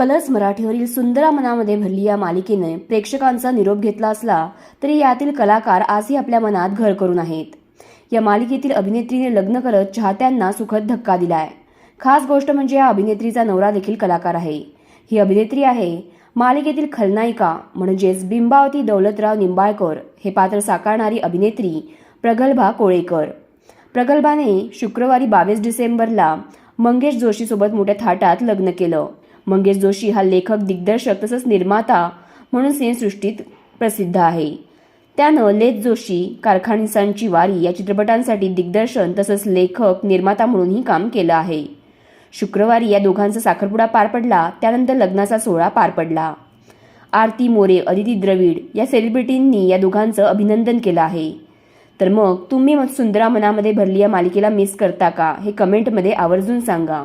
Colours मराठीवरील सुंदरा मनामध्ये भरली या मालिकेने प्रेक्षकांचा निरोप घेतला असला तरी यातील कलाकार आजही आपल्या मनात घर करून आहेत. या मालिकेतील अभिनेत्रीने लग्न करत चाहत्यांना सुखद धक्का दिलाय. खास गोष्ट म्हणजे या अभिनेत्रीचा नवरा देखील कलाकार आहे. ही अभिनेत्री आहे मालिकेतील खलनायिका म्हणजेच बिंबावती दौलतराव निंबाळकर. हे पात्र साकारणारी अभिनेत्री प्रगल्भा कोळेकर. प्रगल्भाने शुक्रवारी बावीस डिसेंबरला मंगेश जोशीसोबत मोठ्या थाटात लग्न केलं. मंगेश जोशी हा लेखक दिग्दर्शक तसंच निर्माता म्हणून सिनेसृष्टीत प्रसिद्ध आहे. त्यानं लेत जोशी कारखानिसांची वारी या चित्रपटांसाठी दिग्दर्शन तसंच लेखक निर्माता म्हणूनही काम केलं आहे. शुक्रवारी या दोघांचा साखरपुडा पार पडला त्यानंतर लग्नाचा सोहळा पार पडला. आरती मोरे अदिती द्रविड या सेलिब्रिटींनी या दोघांचं अभिनंदन केलं आहे. तर मग तुम्ही मग सुंदरा मनामध्ये भरली या मालिकेला मिस करता का? हे कमेंटमध्ये आवर्जून सांगा.